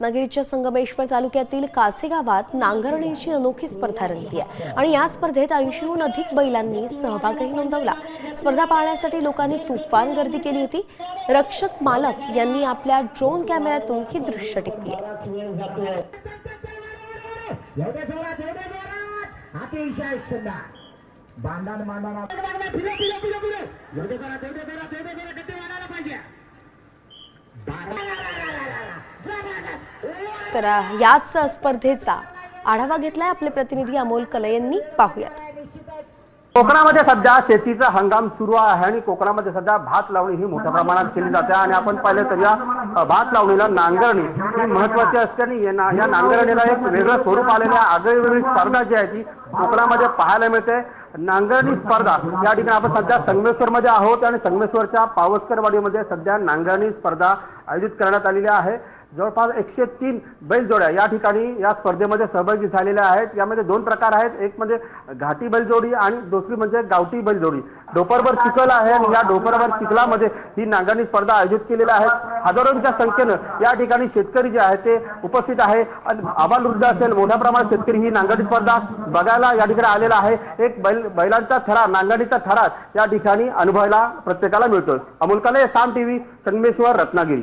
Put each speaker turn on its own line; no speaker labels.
रत्नागिरीच्या संगमेश्वर तालुक्यातील कासे गावात नांगरणीची अनोखी स्पर्धा रंगली आहे आणि या स्पर्धेत ऐंशीहून अधिक बैलांनी सहभागही नोंदवला. स्पर्धा पाहण्यासाठी लोकांनी तुफान गर्दी केली होती. रक्षक मालक यांनी आपल्या ड्रोन कॅमेऱ्यातून ही दृश्य टिपली आहे. तर याच स्पर्धेचा आढावा घेतलाय आपले प्रतिनिधी अमोल कले यांनी. पाहूयात.
कोकणामध्ये सध्या शेतीचा हंगाम सुरू आहे आणि कोकणामध्ये सध्या भात लावणी ही मोठ्या प्रमाणात केली जाते. आणि आपण पाहिलं तर या भात लावणीला नांगरणी ही महत्वाची असते आणि या नांगरणीला एक वेगळं स्वरूप आलेलं आहे. आगळीवेगळी स्पर्धा जी आहे ती कोकणामध्ये पाहायला मिळते. नांगरणी स्पर्धा या ठिकाणी आपण सध्या संगमेश्वरमध्ये आहोत आणि संगमेश्वरच्या पावसकरवाडीमध्ये सध्या नांगरणी स्पर्धा आयोजित करण्यात आलेली आहे. जवळपास एकशे तीन बैलजोड्या या ठिकाणी या स्पर्धेमध्ये सहभागी झालेल्या आहेत. यामध्ये दोन प्रकार आहेत. एक म्हणजे घाटी बैलजोडी आणि दुसरी म्हणजे गावठी बैलजोडी. डोपरभर चिखल आहे आणि या डोपरभर चिखलामध्ये ही नांगरणी स्पर्धा आयोजित केलेल्या आहेत. हजारोंच्या संख्येनं या ठिकाणी शेतकरी जे आहेत ते उपस्थित आहे. आणि आबालवृद्ध असेल मोठ्या प्रमाणात शेतकरी ही नांगरणी स्पर्धा बघायला या ठिकाणी आलेला आहे. एक बैल बैलांचा थरा नांगरणीचा थरार या ठिकाणी अनुभवायला प्रत्येकाला मिळतो अमोल काले साम टीव्ही संगमेश्वर रत्नागिरी.